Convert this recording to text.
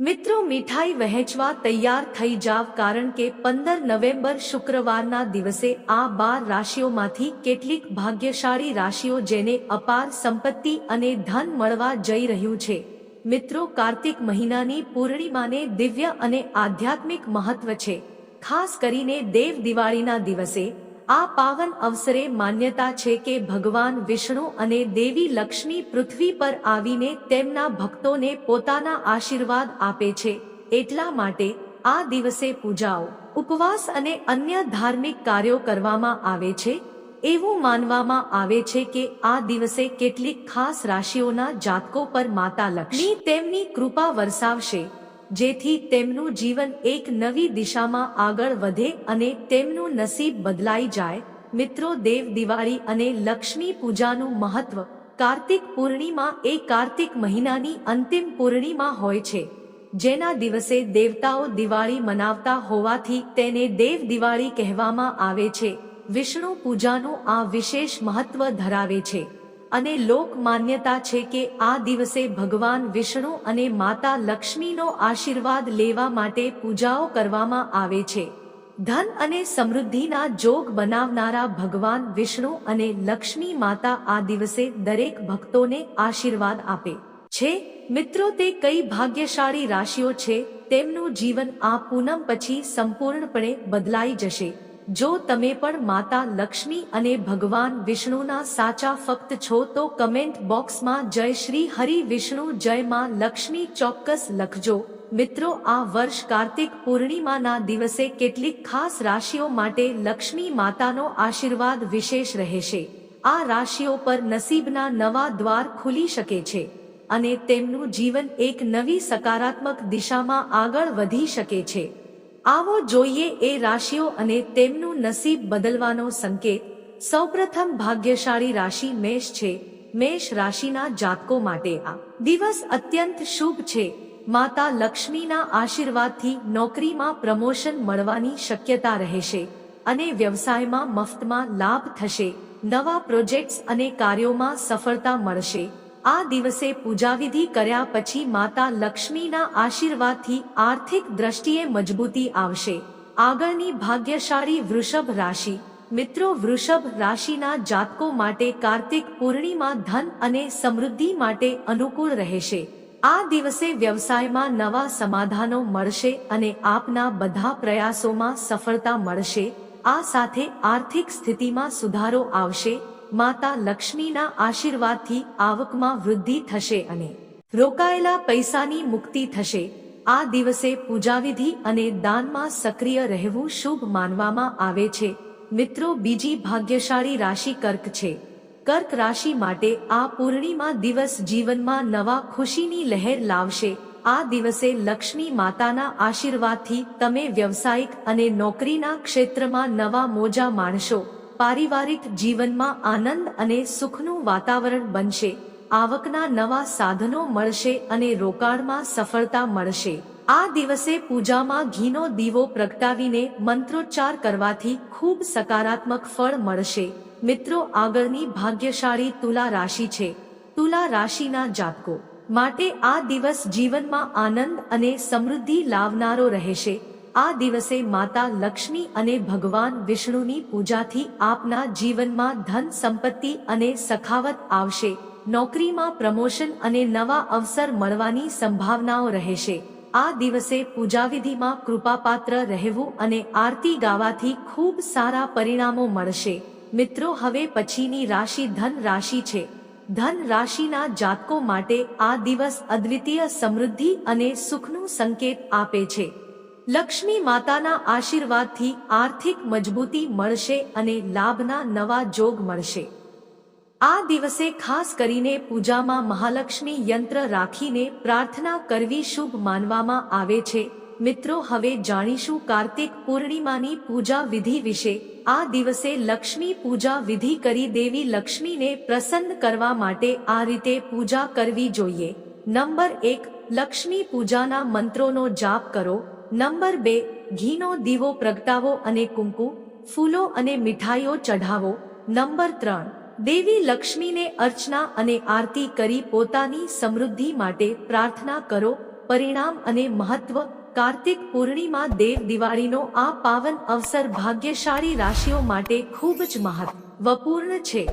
મિત્રો મીઠાઈ વહેંચવા તૈયાર થઈ જાવ કારણ કે પંદર નવેમ્બર શુક્રવારના દિવસે આ બાર રાશિઓમાંથી કેટલીક ભાગ્યશાળી રાશિઓ જેને અપાર સંપત્તિ અને ધન મળવા જઈ રહ્યું છે. મિત્રો કાર્તિક મહિનાની પૂર્ણિમાને દિવ્ય અને આધ્યાત્મિક મહત્વ છે. ખાસ કરીને દેવ દિવાળીના દિવસે આ પાવન અવસરે માન્યતા છે કે ભગવાન વિષ્ણુ અને દેવી લક્ષ્મી પૃથ્વી પર આવીને તેમના ભક્તોને પોતાના આશીર્વાદ આપે છે. એટલા માટે આ દિવસે પૂજાઓ, ઉપવાસ અને અન્ય ધાર્મિક કાર્યો કરવામાં આવે છે. એવું માનવામાં આવે છે કે આ દિવસે કેટલીક ખાસ રાશિઓના જાતકો પર માતા લક્ષ્મી તેમની કૃપા વરસાવશે. જેથી તેમનું જીવન એક નવી દિશામાં આગળ વધે અને તેમનું નસીબ બદલાઈ જાય. મિત્રો, દેવ દિવાળી અને લક્ષ્મી પૂજાનું મહત્વ કાર્તિક પૂર્ણિમા એ કાર્તિક મહિનાની અંતિમ પૂર્ણિમા હોય છે. જેના દિવસે દેવતાઓ દિવાળી મનાવતા હોવાથી તેને દેવ દિવાળી કહેવામાં આવે છે. વિષ્ણુ પૂજાનું આ વિશેષ મહત્વ ધરાવે છે. અને લોક માન્યતા છે કે આ દિવસે ભગવાન વિષ્ણુ અને માતા લક્ષ્મીનો આશીર્વાદ લેવા માટે પૂજાઓ કરવામાં આવે છે. ધન અને સમૃદ્ધિના જોગ બનાવનારા ભગવાન વિષ્ણુ અને લક્ષ્મી માતા આ દિવસે દરેક ભક્તોને આશીર્વાદ આપે છે. મિત્રો, તે કઈ ભાગ્યશાળી રાશિઓ છે? તેમનું જીવન આ પૂનમ પછી સંપૂર્ણપણે બદલાઈ જશે. જો તમે પણ માતા લક્ષ્મી અને ભગવાન વિષ્ણુના સાચા ફક્ત છો તો કમેન્ટ બોક્સમાં જય શ્રી હરિ વિષ્ણુ, જય માં લક્ષ્મી ચોક્કસ લખજો. મિત્રો, આ વર્ષ કાર્તિક પૂર્ણિમાના દિવસે કેટલીક ખાસ રાશિઓ માટે લક્ષ્મી માતાનો આશીર્વાદ વિશેષ રહેશે. આ રાશિઓ પર નસીબના નવા દ્વાર ખુલી શકે છે અને તેમનું જીવન એક નવી સકારાત્મક દિશામાં આગળ વધી શકે છે. આવો જોઈએ એ રાશિઓ અને તેમનું નસીબ બદલવાનો સંકેત. સૌપ્રથમ ભાગ્યશાળી રાશિ મેષ છે. મેષ રાશિના જાતકો માટે આ દિવસ અત્યંત શુભ છે. માતા લક્ષ્મીના આશીર્વાદથી નોકરીમાં પ્રમોશન મળવાની શક્યતા રહેશે અને વ્યવસાયમાં મફતમાં લાભ થશે. નવા પ્રોજેક્ટ્સ અને કાર્યોમાં સફળતા મળશે. આ દિવસે પૂજાવિધિ કર્યા પછી માતા લક્ષ્મીના આશીર્વાદથી આર્થિક દ્રષ્ટિએ મજબૂતી આવશે. આગળની ભાગ્યશાળી વૃષભ રાશિ. મિત્રો, વૃષભ રાશિના જાતકો માટે કાર્તિક પૂર્ણિમા ધન અને સમૃદ્ધિ માટે અનુકૂળ રહેશે. આ દિવસે વ્યવસાયમાં નવા સમાધાનો મળશે અને આપના બધા પ્રયાસોમાં સફળતા મળશે. આ સાથે આર્થિક સ્થિતિમાં સુધારો આવશે. માતા લક્ષ્મીના આશીર્વાદથી આવકમાં વૃદ્ધિ થશે અને રોકાયેલા પૈસાની મુક્તિ થશે. આ દિવસે પૂજાવિધિ અને દાનમાં સક્રિય રહેવું શુભ માનવામાં આવે છે. મિત્રો, બીજી ભાગ્યશાળી રાશિ કર્ક છે. કર્ક રાશિ માટે આ પૂર્ણિમા દિવસ જીવનમાં નવા ખુશીની લહેર લાવશે. આ દિવસે લક્ષ્મી માતાના આશીર્વાદથી તમે વ્યવસાયિક અને નોકરીના ક્ષેત્રમાં નવા મોજા માણશો. પારિવારિક જીવનમાં આનંદ અને સુખનું વાતાવરણ બનશે, આવકના નવા સાધનો મળશે અને રોકાણમાં સફળતા મળશે. આ દિવસે પૂજામાં ઘીનો દીવો પ્રગટાવીને મંત્રોચ્ચાર કરવાથી ખૂબ સકારાત્મક ફળ મળશે. મિત્રો, આગળની ભાગ્યશાળી તુલા રાશિ છે. તુલા રાશિના જાતકો, માટે આ દિવસ જીવનમાં આનંદ અને સમૃદ્ધિ લાવનારો રહેશે. આ દિવસે માતા લક્ષ્મી અને ભગવાન વિષ્ણુની પૂજાથી આપના જીવનમાં ધન સંપત્તિ અને સખાવત આવશે, નોકરીમાં પ્રમોશન અને નવા અવસર મળવાની સંભાવનાઓ રહેશે. આ દિવસે પૂજાવિધિમાં કૃપાપાત્ર રહેવું અને આરતી ગાવાથી ખૂબ સારા પરિણામો મળશે. મિત્રો, હવે પછીની રાશિ ધન રાશિ છે. ધન રાશિના જાતકો માટે આ દિવસ અદ્વિતીય સમૃદ્ધિ અને સુખનું સંકેત આપે છે. લક્ષ્મી માતાના આશીર્વાદથી આર્થિક મજબૂતી મળશે અને લાભના નવા જોગ મળશે. આ દિવસે ખાસ કરીને પૂજામાં મહાલક્ષ્મી યંત્ર રાખીને પ્રાર્થના કરવી શુભ માનવામાં આવે છે. મિત્રો, હવે જાણીશું કાર્તિક પૂર્ણિમાની પૂજા વિધિ વિશે. આ દિવસે લક્ષ્મી પૂજા વિધિ કરી દેવી લક્ષ્મીને પ્રસન્ન કરવા માટે આ રીતે પૂજા કરવી જોઈએ. નંબર એક, લક્ષ્મી પૂજાના મંત્રોનો જાપ કરો. નંબર બે, ઘીનો દીવો પ્રગટાવો અને કુંકુ, ફૂલો અને મીઠાઈઓ ચઢાવો. નંબર ત્રણ, દેવી લક્ષ્મીને અર્ચના અને આરતી કરી પોતાની સમૃદ્ધિ માટે પ્રાર્થના કરો. પરિણામ અને મહત્વ, કાર્તિક પૂર્ણિમા દેવ દિવાળીનો આ પાવન અવસર ભાગ્યશાળી રાશિઓ માટે ખૂબ જ મહત્વપૂર્ણ છે.